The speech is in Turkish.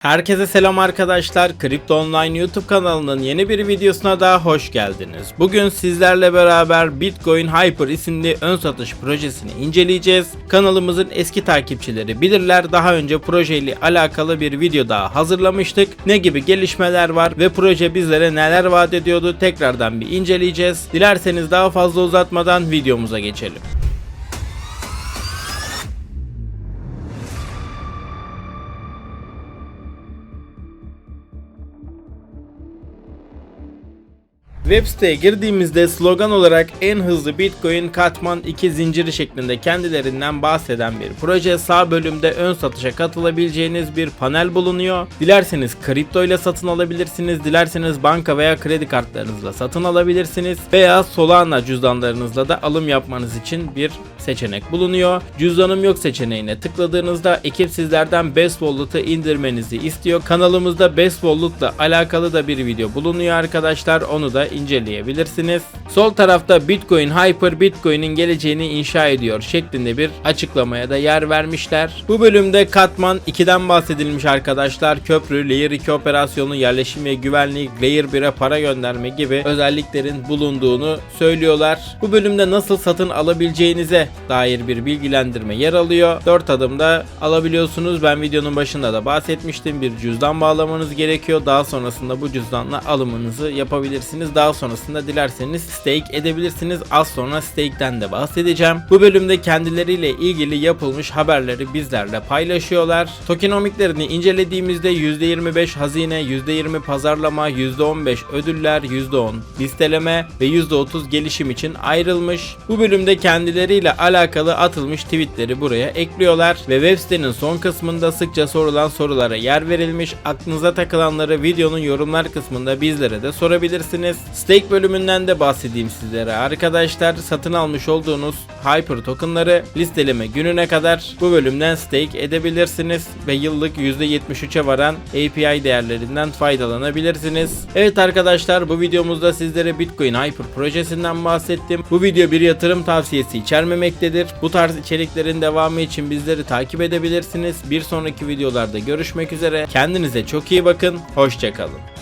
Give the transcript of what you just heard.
Herkese selam arkadaşlar. Kripto Online YouTube kanalının yeni bir videosuna daha hoş geldiniz. Bugün sizlerle beraber Bitcoin Hyper isimli ön satış projesini inceleyeceğiz. Kanalımızın eski takipçileri bilirler. Daha önce projeyle alakalı bir video daha hazırlamıştık. Ne gibi gelişmeler var ve proje bizlere neler vaat ediyordu tekrardan bir inceleyeceğiz. Dilerseniz daha fazla uzatmadan videomuza geçelim. Web siteye girdiğimizde slogan olarak en hızlı Bitcoin katman 2 zinciri şeklinde kendilerinden bahseden bir proje. Sağ bölümde ön satışa katılabileceğiniz bir panel bulunuyor. Dilerseniz kripto ile satın alabilirsiniz. Dilerseniz banka veya kredi kartlarınızla satın alabilirsiniz. Veya Solana cüzdanlarınızla da alım yapmanız için bir seçenek bulunuyor. Cüzdanım yok seçeneğine tıkladığınızda ekip sizlerden Best Wallet'ı indirmenizi istiyor. Kanalımızda Best Wallet'la alakalı da bir video bulunuyor arkadaşlar. Onu da inceleyebilirsiniz. Sol tarafta Bitcoin Hyper Bitcoin'in geleceğini inşa ediyor şeklinde bir açıklamaya da yer vermişler. Bu bölümde Katman 2'den bahsedilmiş arkadaşlar. Köprü, Layer 2 operasyonu, yerleşim ve güvenlik, Layer 1'e para gönderme gibi özelliklerin bulunduğunu söylüyorlar. Bu bölümde nasıl satın alabileceğinize dair bir bilgilendirme yer alıyor. 4 adımda alabiliyorsunuz. Ben videonun başında da bahsetmiştim. Bir cüzdan bağlamanız gerekiyor. Daha sonrasında bu cüzdanla alımınızı yapabilirsiniz. Daha sonrasında dilerseniz stake edebilirsiniz. Az sonra stake'den de bahsedeceğim. Bu bölümde kendileriyle ilgili yapılmış haberleri bizlerle paylaşıyorlar. Tokenomiklerini incelediğimizde %25 hazine, %20 pazarlama, %15 ödüller, %10 listeleme ve %30 gelişim için ayrılmış. Bu bölümde kendileriyle alakalı atılmış tweetleri buraya ekliyorlar ve web sitenin son kısmında sıkça sorulan sorulara yer verilmiş. Aklınıza takılanları videonun yorumlar kısmında bizlere de sorabilirsiniz. Stake bölümünden de bahsedeyim sizlere. Arkadaşlar satın almış olduğunuz Hyper tokenları listeleme gününe kadar bu bölümden stake edebilirsiniz ve yıllık %73'e varan API değerlerinden faydalanabilirsiniz. Evet arkadaşlar bu videomuzda sizlere Bitcoin Hyper projesinden bahsettim. Bu video bir yatırım tavsiyesi içermemektedir. Bu tarz içeriklerin devamı için bizleri takip edebilirsiniz. Bir sonraki videolarda görüşmek üzere. Kendinize çok iyi bakın. Hoşçakalın.